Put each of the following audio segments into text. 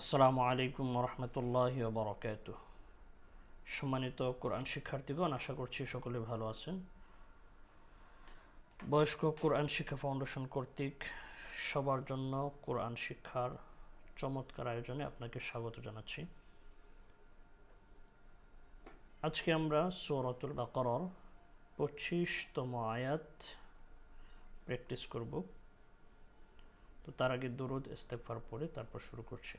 আসসালামু আলাইকুম রহমতুল্লাহ বরকাত সম্মানিত কোরআন শিক্ষার্থীগণ, আশা করছি সকলে ভালো আছেন। বয়স্ক কোরআন শিক্ষা ফাউন্ডেশন কর্তৃক সবার জন্য কোরআন শিক্ষার চমৎকার আয়োজনে আপনাকে স্বাগত জানাচ্ছি। আজকে আমরা সৌরতুল বাকরর পঁচিশতম আয়াত প্র্যাকটিস করব। তো তার আগে দরুদ ইস্তেফার পরে তারপর শুরু করছি।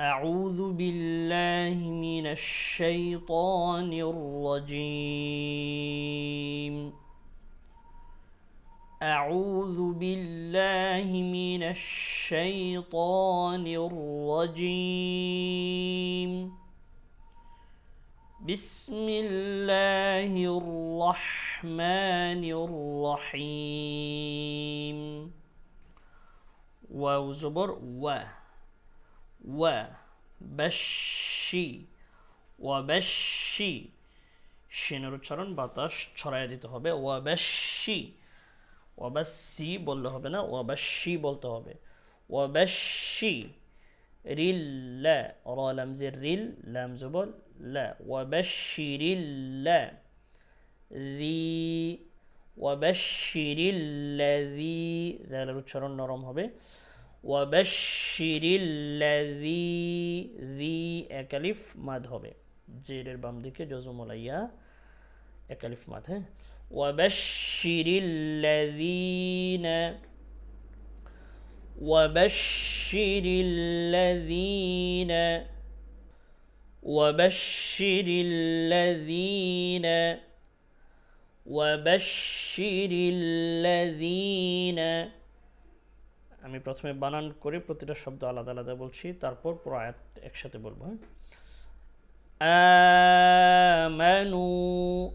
أعوذ بالله من الشيطان الرجيم. أعوذ بالله من الشيطان الرجيم. بسم الله الرحمن الرحيم. واو زبر و و বশি ওয়াবেশি। শিনের উচ্চারণ বাতাস ছড়াইয়া দিতে হবে। ওয়াবেশি ওয়াবাসি বললে হবে না, ওয়াবাশি বলতে হবে। ওয়াবাশি, রিল, লা, র লামজের রিল, লাম জবল লা। ওয়াবাশিরিল্লা রি ওয়াবাশিরিল্লাযী যার উচ্চারণ নরম হবে। ওয়াবাশিরিল্লাযী জি একালিফ মাদ হবে জেরের বাম দিকে জজমলাইয়া একালিফ মাদ হ্যাঁ ওয়াবাশিরিল্লাযীনা وبشر الذين وبشر الذين وبشر الذين আমি প্রথমে বানান করে প্রতিটা শব্দ আলাদা আলাদা বলছি, তারপর পুরো আয়াত একসাথে বলব হ্যাঁ? আমানু,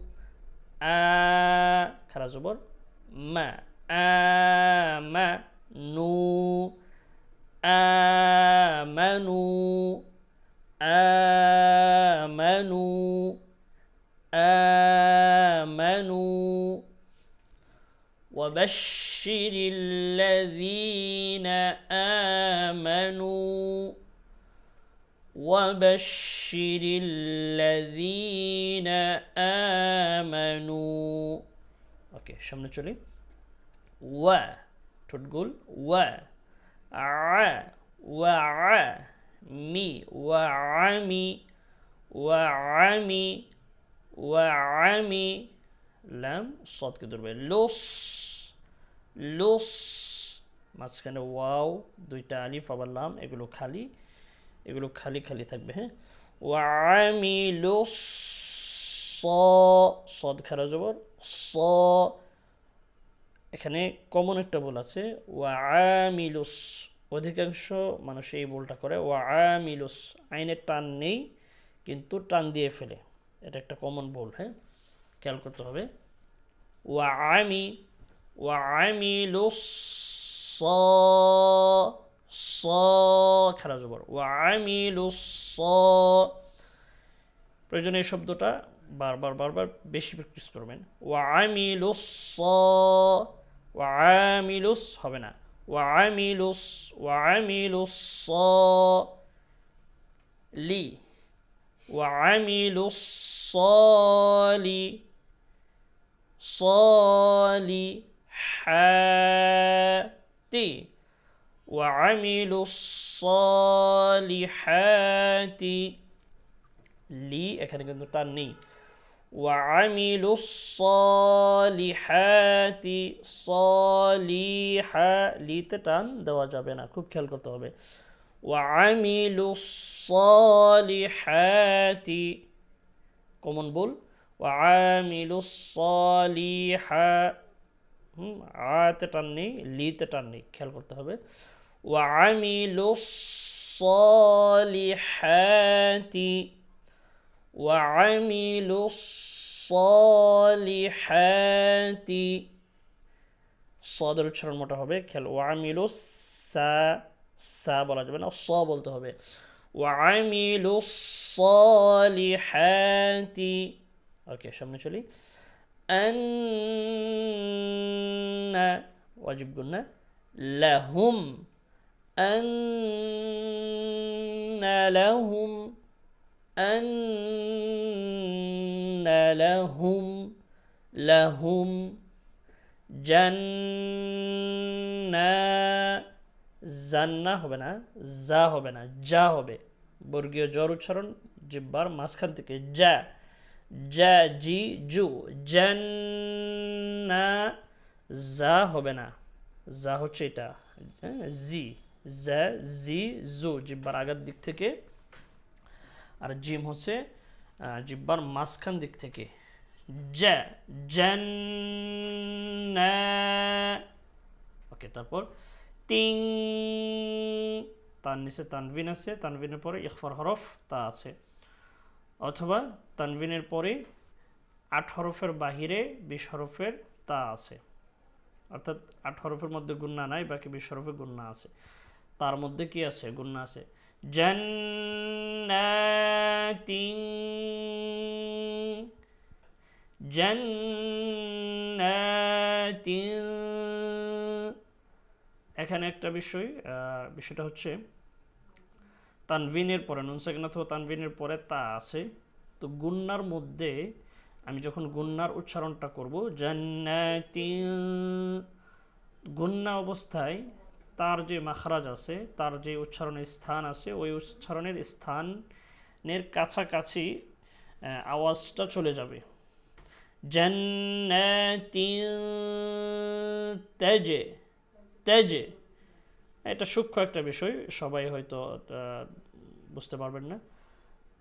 আ, খারা জবর, মা, আমানু আমানু আমানু وبشر الذين آمنوا وبشر الذين آمنوا ওকে সামনে চলি ওয়া ঠোঁটগুল ওয়া আ ওয়া মি ওয়া আমি ওয়া আমি ওয়া আমি লাম সদকে ধরবে লোস লোস, মাঝখানে ওয়াও, দুইটা আলিফ, আবার লাম, এগুলো খালি এগুলো খালি খালি থাকবে হ্যাঁ? ওয়ামিলুস স, সদ খারা জবর, স, এখানে কমন একটা বল আছে ওয়ামিলুস অধিকাংশ মানুষ এই বলটা করে ওয়ামিলুস আইনের টান নেই, কিন্তু টান দিয়ে ফেলে, এটা একটা কমন বল হ্যাঁ? খেয়াল করতে হবে ওয়ামি ওয়ামিলু স স খারাপ জবর ওয়ামিলু স প্রয়োজনে এই শব্দটা বারবার বারবার বেশি প্র্যাকটিস করবেন ওয়ামিলু স ওয়ামিলুস হবে না ওয়ামিলুস ওয়ামিলু স লি وعملوا الصالح صالحات وعملوا الصالحات লি এখানে কিন্তু টান নেই وعملوا الصالحات صالحا লিতে টান দেওয়া যাবে না খুব খেয়াল করতে হবে وعملوا الصالحات কমন বল وعاملوا الصالحات হুম আতে টান নেই লিতে টান নেই খেয়াল করতে হবে وعملوا الصالحات وعملوا الصالحات صادر উচ্চারণ মোটা হবে খেয়াল ওয়ামিলু সা সা বলা যাবে না স বলতে হবে وعملوا الصالحات ওকে সামনে চলি أن واجب قلنا لهم أن لهم أن لهم لهم জান্না জান্না হবে না যা হবে না যা হবে বর্গীয় জ্বর উচ্চারণ জিব্বার মাঝখান থেকে যা জি জু জান্না যা হবে না। যা হচ্ছে এটা। হ্যাঁ, জি। জি জু জিব্বার আগের দিক থেকে। আর জিম হচ্ছে জিব্বার মাঝখান দিক থেকে। ওকে তারপর তিং তার নিচে তানভিন আছে। তানভিনের পরে ইখফার হরফ তা আছে। অথবা তানভিনের পরে আট হরফের বাহিরে বিশ হরফের তা আছে। অর্থাৎ আট হরফের মধ্যে গুন্না নাই, বাকি বিশ হরফে গুন্না আছে। তার মধ্যে কি আছে? গুন্না আছে। এখানে একটা বিষয় বিষয়টা হচ্ছে তানভিনের পরে নুন সেকেন্ড অথবা তানভিনের পরে তা আছে। তো গুন্নার মধ্যে আমি যখন গুন্নার উচ্চারণটা করব জান্নাতিন গুন্না অবস্থায় তার যে মাখরাজ আছে, তার যে উচ্চারণের স্থান আছে, ওই উচ্চারণের স্থানের কাছাকাছি আওয়াজটা চলে যাবে। জান্নাতিন তেজে তেজে এটা সূক্ষ্ম একটা বিষয়, সবাই হয়তো বুঝতে পারবেন না।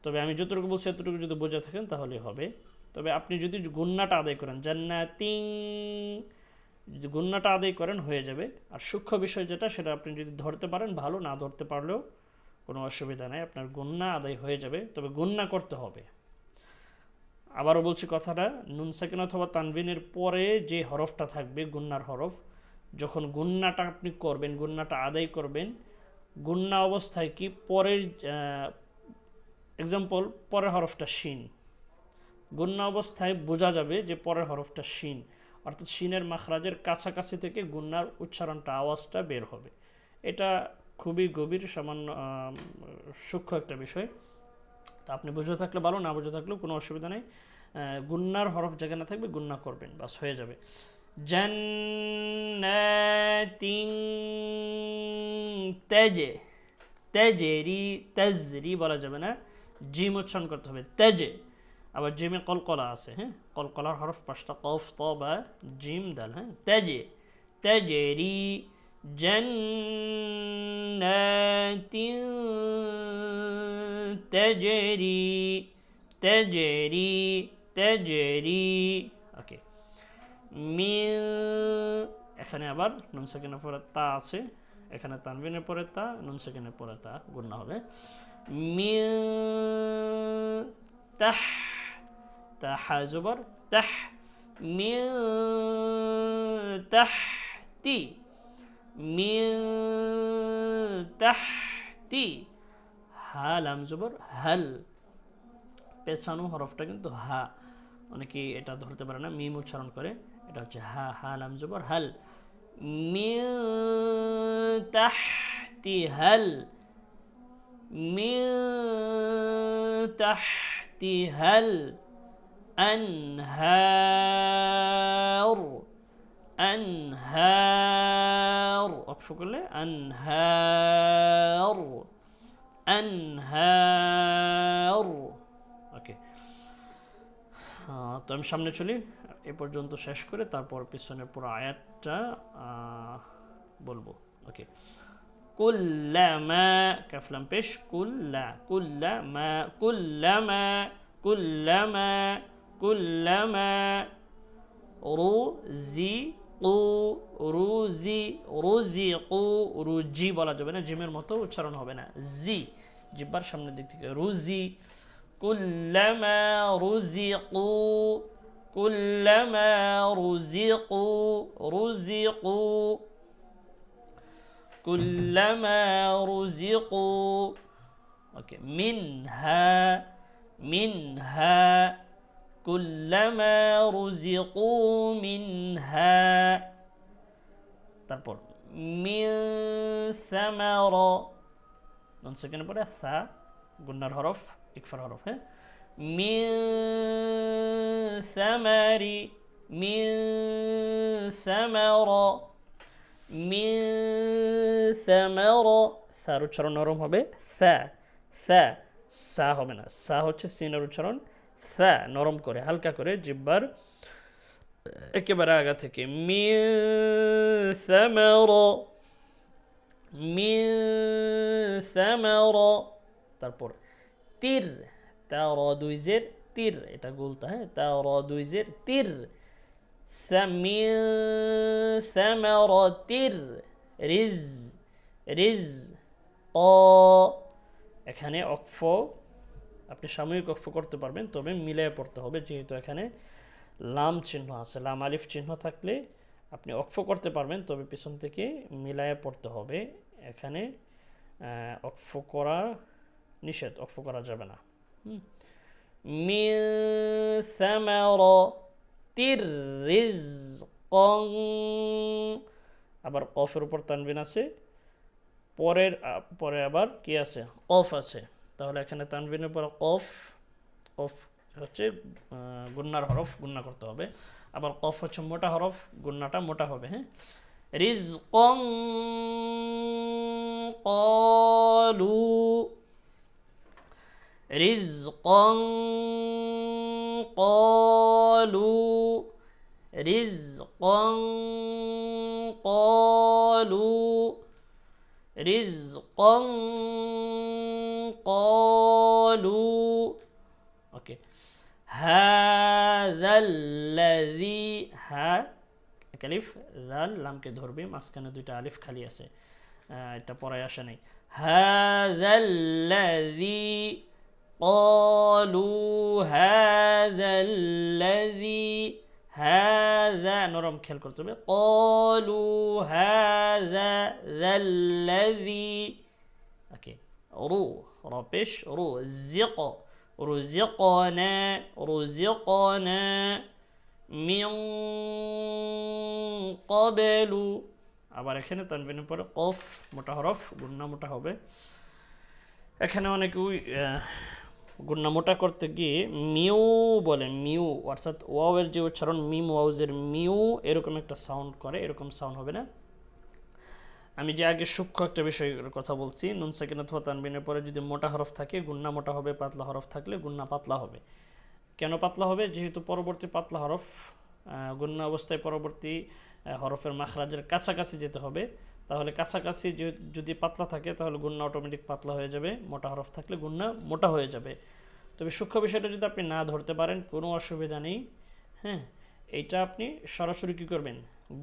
তবে আমি যতটুকু বলছি, এতটুকু যদি বোঝা থাকেন তাহলে হবে। তবে আপনি যদি গুন্নাটা আদায় করেন জান্নাতিং যদি গুন্নাটা আদায় করেন, হয়ে যাবে। আর সূক্ষ্ম বিষয় যেটা, সেটা আপনি যদি ধরতে পারেন, ভালো, না ধরতে পারলেও কোনো অসুবিধা নেই, আপনার গুন্না আদায় হয়ে যাবে। তবে গুন্না করতে হবে। আবারও বলছি কথাটা, নুন সেকেন্ড অথবা তানভিনের পরে যে হরফটা থাকবে, গুন্নার হরফ যখন গুন্নাটা আপনি করবেন, গুন্নাটা আদায় করবেন, গুন্না অবস্থায় কি? পরের এক্সাম্পল পরের হরফটা শিন। গুন্না অবস্থায় বোঝা যাবে যে পরের হরফটা শিন। অর্থাৎ শিনের মাখরাজের কাছাকাছি থেকে গুন্নার উচ্চারণটা, আওয়াজটা বের হবে। এটা খুবই গভীর, সামান্য সূক্ষ্ম একটা বিষয়। তা আপনি বুঝে থাকলে ভালো, না বুঝে থাকলেও কোনো অসুবিধা নেই। গুন্নার হরফ যেখানে থাকবে, গুন্না করবেন, বাস হয়ে যাবে। জান্নাতিন তেজে তেজেরি তেজরি বলা যাবে না। জিম উচ্চারণ করতে হবে। তেজে আবার জিমে কলকলা আছে হ্যাঁ? কলকলার হরফ পাঁচটা, কফ, ত, বা, জিম, দাল হ্যাঁ? তেজে তেজেরি জান্নাতিন তেজেরি তেজেরি তেজেরি এখানে আবার নুন সেকেন্ডের পরে তা আছে। এখানে তানবিনের পরে তা, নুন সেকেন্ডের পরে তা, গুণনা হবে। মিন তাহ তা হা জবর, তাহ মিন তাহতি মিন তাহতি হা, লাম হাল। পেছানো হরফটা কিন্তু হা। অনেকে এটা ধরতে পারে না, মিম উচ্চারণ করে। এটা হচ্ছে হা হা লাম জবর হাল মিন তাহতি হাল মিন তাহতি হাল أنهار أنهار أقف كله أنهار أنهار ওকে তো আমি সামনে চলি এ পর্যন্ত শেষ করে তারপর পিছনের পুরো আয়াতটা বলব। ওকে কুল্লামা কাফলাম পেশ, কুল্লা, কুল্লামা কুল্লামা কুল্লামা কুল্লামা। কু রুজি রুজি কু রুজি বলা যাবে না, জিমের মতো উচ্চারণ হবে না। জি, জিব্বার সামনের দিক থেকে। রুজি, কুল্লামা, রুজিকু কুল্লামা রুজিকু রুজিকু كلما رزقوا اوكي منها منها كلما رزقوا منها তারপর মিন সামার নন সেকেন্ডের পরে সা গুন্নার হরফ ইকফার হরফ হ্যাঁ মিন সামারি, মিন সামার মিন সামার, সার উচ্চারণ নরম হবে সা সা সা হবে না, সা হচ্ছে সিনের উচ্চারণ সা নরম করে, হালকা করে, জিব্বার একেবারে আগা থেকে, মিন সামার মিন সামার, তারপর তীর তা র দুই জের তীর এটা গুলতা হ্যাঁ তা র দুই জের তীর من ثمرة রিজ রিজ ক এখানে অক্ফ আপনি সাময়িক অক্ফ করতে পারবেন তবে মিলিয়ে পড়তে হবে যেহেতু এখানে লাম চিহ্ন আছে লাম আলিফ চিহ্ন থাকলে আপনি অক্ফ করতে পারবেন তবে পিছন থেকে মিলায়ে পড়তে হবে এখানে অক্ফ করা নিষেধ অক্ফ করা যাবে না মিন সামারাতির রিজকং আবার কফের উপর তানবিন আছে। পরের পরে আবার কি আছে? কফ আছে। তাহলে এখানে তানবিনের পর কফ কফ হচ্ছে গুন্নার হরফ গুন্না করতে হবে। আবার কফ হচ্ছে মোটা হরফ, গুন্নাটা মোটা হবে হ্যাঁ? রিজকং কলু রিজকং কলু رزقا قالوا رزقا قالوا اوكي هذا الذي ها আলিফ জাল লামকে ধরবে মাঝখানে দুইটা আলিফ খালি আছে আহ, এটা পড়ায় আসে নাই هذا الذي قالوا هذا الذي هذا নরম খেয়াল করতে হবে قالوا هذا ذا الذي اوكي رو ربش رزق رزقنا رزقنا من قبل আবার এখানে তানবিনের পরে কফ মোটা হরফ গুন্না মোটা হবে এখানে অনেকে ওই আহ, গুন্না মোটা করতে গিয়ে মিউ বলে, মিউ, অর্থাৎ ওয়াওয়ের যে উচ্চারণ, মিম ওয়াউজের মিউ এরকম একটা সাউন্ড করে, এরকম সাউন্ড হবে না? আমি যে আগে সূক্ষ্ম একটা বিষয়ের কথা বলছি, নুন সেকেন্ড অথবা তানবিনের পরে যদি মোটা হরফ থাকে গুন্না মোটা হবে, পাতলা হরফ থাকলে গুন্না পাতলা হবে। কেন পাতলা হবে? যেহেতু পরবর্তী পাতলা হরফ গুন্না অবস্থায় পরবর্তী হরফের মাখরাজের কাছাকাছি যেতে হবে। তাহলে কাছাকাছি যদি পাতলা থাকে তাহলে গুন্না অটোমেটিক পাতলা হয়ে যাবে, মোটা হরফ থাকলে গুন্না মোটা হয়ে যাবে। তবে সূক্ষ্ম বিষয়টা যদি আপনি না ধরতে পারেন, কোনো অসুবিধা নেই। হ্যাঁ এইটা আপনি সরাসরি কী করবেন?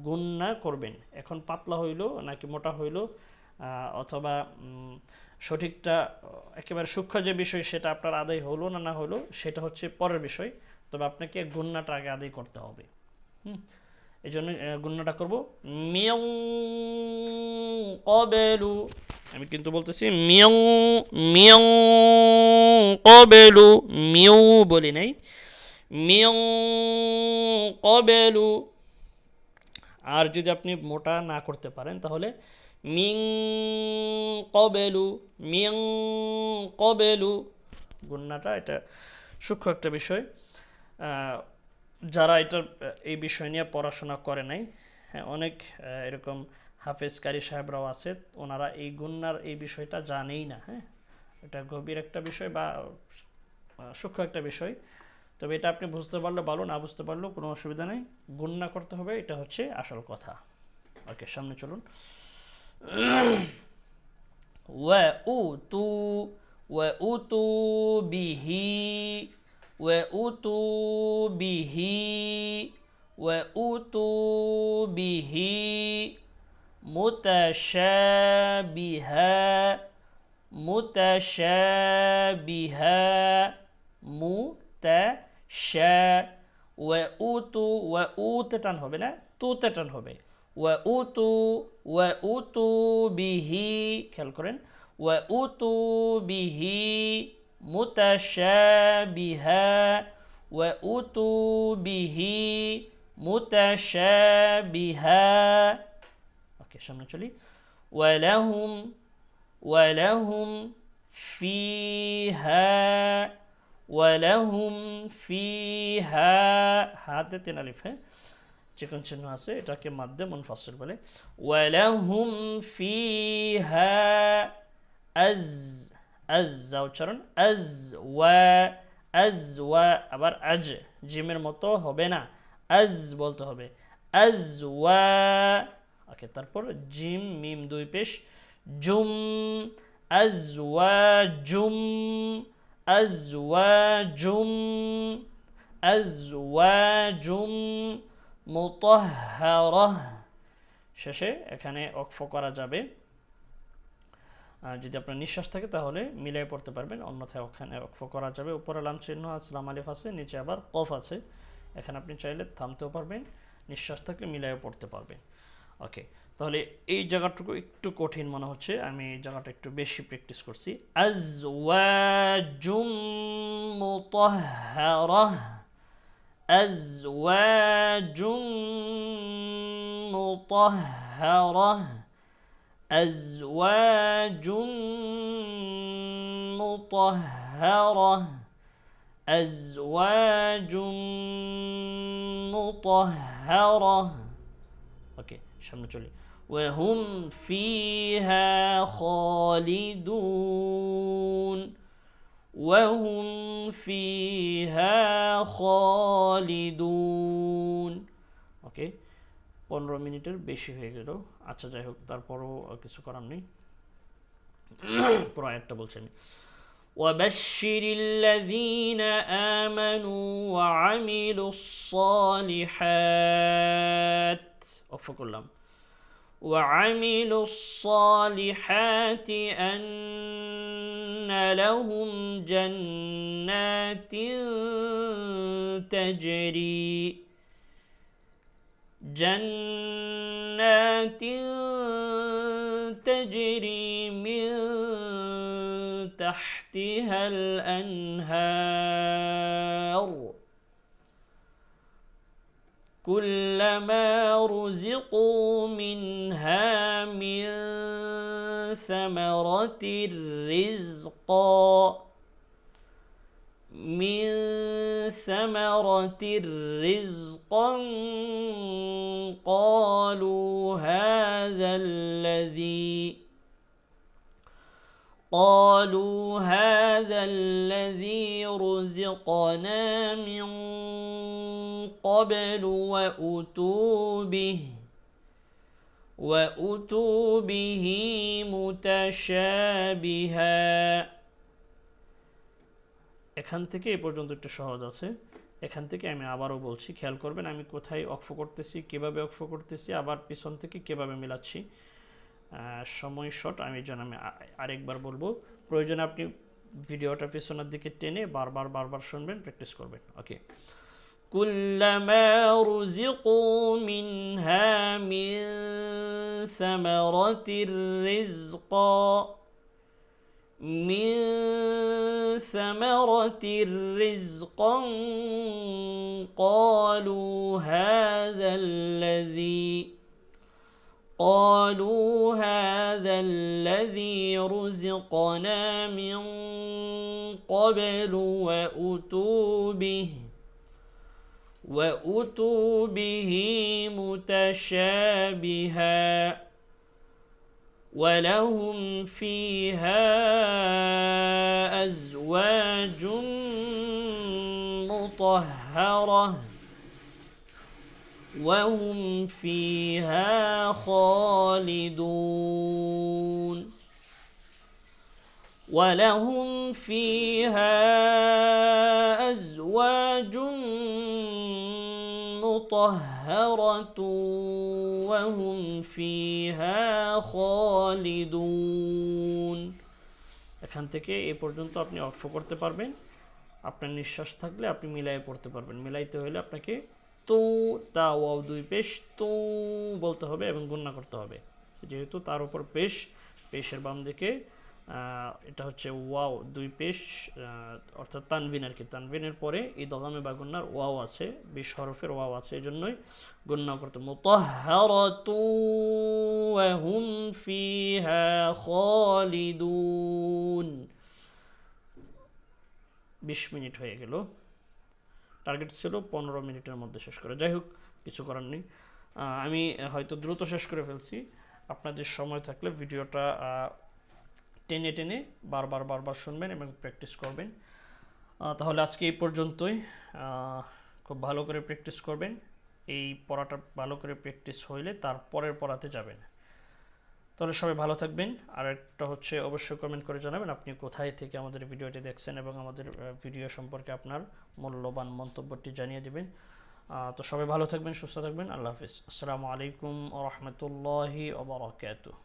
গুন্না করবেন। এখন পাতলা হইল নাকি মোটা হইল অথবা সঠিকটা, একেবারে সূক্ষ্ম যে বিষয় সেটা আপনার আদায় হলো না না হলো, সেটা হচ্ছে পরের বিষয়। তবে আপনাকে গুন্নাটা আগে আদায় করতে হবে। হুম? এই জন্য আহ, গুন্নাটা করব। মিয়ং কবেলু। আমি কিন্তু বলতেছি মিয়ং মিয়ং কবেলু। মিউ বলি নাই। মিয়ং কবেলু। আর যদি আপনি মোটা না করতে পারেন তাহলে মিং কবেলু মিং কবেলু। গুন্নাটা এটা সূক্ষ্ম একটা বিষয়। যারা এটার এই বিষয় নিয়ে পড়াশোনা করে নাই হ্যাঁ অনেক এরকম হাফেজ কারি সাহেবরাও আছে, ওনারা এই গুন্নার, এই বিষয়টা জানেই না হ্যাঁ। এটা গভীর একটা বিষয় বা সূক্ষ্ম একটা বিষয়। তবে এটা আপনি বুঝতে পারলে ভালো, না বুঝতে পারলেও কোনো অসুবিধা নেই। গুন্না করতে হবে, এটা হচ্ছে আসল কথা। ওকে, সামনে চলুন। ও তু ও তু বিহি وأتوا به وأتوا به متشابها متشابها متشا وأتوا وأوت টান হবে না তুতে টান হবে وأتوا وأتوا به খেয়াল করেন وأتوا به متشابها وأتوا به متشابها ওকে সামনে চলি ولهم ولهم فيها ولهم فيها হাতে তিন আলিফ হ্যাঁ চিকন চিহ্ন আছে এটাকে মাধ্যে মুনফাসিল বলে ولهم فيها আজ আজ উচ্চারণ আজ ওয়া আজ ওয়া আবার আজ জিমের মতো হবে না আজ বলতে হবে আজ ওয়া ওকে তারপর জিম মিম দুই পেশ জুম আজ ওয়া জুম আজ ওয়া জুম আজ ওয়া জুম মুতাহহারাহ শেষে এখানে অক্ফ করা যাবে। যদি আপনার নিঃশ্বাস থাকে তাহলে মিলাই পড়তে পারবেন, অন্যথায় ওখানে অক্ফ করা যাবে। উপরে লাম চিহ্ন আছে, লাম আলিফ আছে, নিচে আবার কফ আছে। এখানে আপনি চাইলে থামতেও পারবেন, নিঃশ্বাস থাকলে মিলাইও পড়তে পারবেন। ওকে তাহলে এই জায়গাটুকু একটু কঠিন মনে হচ্ছে, আমি এই জায়গাটা একটু বেশি প্র্যাকটিস করছি। আজ ওয়াজুম মুতাহহারাহ, আজওয়াজুম মুতাহহারাহ। أزواج مطهرة. أزواج مطهرة. أوكي شمل جولي وهم فيها خالدون. وهم فيها خالدون. أوكي. পনেরো মিনিটের বেশি হয়ে গেল আচ্ছা যাই হোক তারপরও কিছু করার নেই পুরো আয়াতটা বলছি আমি وبشر الذين آمنوا وعملوا الصالحات أوف كلهم وعملوا الصالحات أن لهم جنات تجري جنات تجري من تحتها الأنهار. كلما رزقوا منها من ثمرة رزقا من ثمرة رزقا قالوا هذا الذي قالوا هذا الذي رزقنا من قبل وأتوا به وأتوا به متشابها এখান থেকে এই পর্যন্ত একটু সহজ আছে এখান থেকে আমি আবারও বলছি খেয়াল করবেন আমি কোথায় অক্ফ করতেছি কিভাবে অক্ফ করতেছি আবার পিছন থেকে কিভাবে মিলাচ্ছি সময় শর্ট আমি যেন আমি আরেকবার বলবো প্রয়োজনে আপনি ভিডিওটা পিছনের দিকে টেনে বারবার বারবার শুনবেন প্র্যাকটিস করবেন ওকে كلما رزقوا منها من ثمرة رزقا من ثمرة رزقا قالوا هذا الذي قالوا هذا الذي رزقنا من قبل وأتوا به وأتوا به متشابها. ولهم فيها أزواج مطهرة وهم فيها خالدون ولهم فيها أزواج مطهرة وهم فيها خالدون এখান থেকে এই পর্যন্ত আপনি অক্ষ করতে পারবেন আপনার নিঃশ্বাস থাকলে আপনি মিলাই পড়তে পারবেন মিলাইতে হলে আপনাকে তো তা ওয়াও দুই পেশ তো বলতে হবে এবং গুণনা করতে হবে যেহেতু তার উপর পেশ পেশের বাম দিকে আহ, এটা হচ্ছে ওয়াও দুই পেশ অর্থাৎ তানবিন আর কি। তানবিনের পরে এই দগামে বা গুন্নার ওয়াও আছে, বিশ হরফের ওয়াও আছে এই জন্যই গুন্না করতে। খালিদুন। বিশ মিনিট হয়ে গেল। টার্গেট ছিল পনেরো মিনিটের মধ্যে শেষ করে। যাই হোক, কিছু করার নেই। আমি হয়তো দ্রুত শেষ করে ফেলছি। আপনাদের সময় থাকলে ভিডিওটা টেনে টেনে বারবার বারবার শুনবেন এবং প্র্যাকটিস করবেন। তাহলে আজকে এই পর্যন্তই। খুব ভালো করে প্র্যাকটিস করবেন। এই পড়াটা ভালো করে প্র্যাকটিস হইলে তারপরের পড়াতে যাবেন। তাহলে সবাই ভালো থাকবেন। আর একটা হচ্ছে অবশ্যই কমেন্ট করে জানাবেন আপনি কোথায় থেকে আমাদের ভিডিওটি দেখছেন এবং আমাদের ভিডিও সম্পর্কে আপনার মূল্যবান মন্তব্যটি জানিয়ে দেবেন। তো সবাই ভালো থাকবেন, সুস্থ থাকবেন। আল্লাহ হাফিজ। আসসালামু আলাইকুম রহমতুল্লাহি ওবরাকাতুহ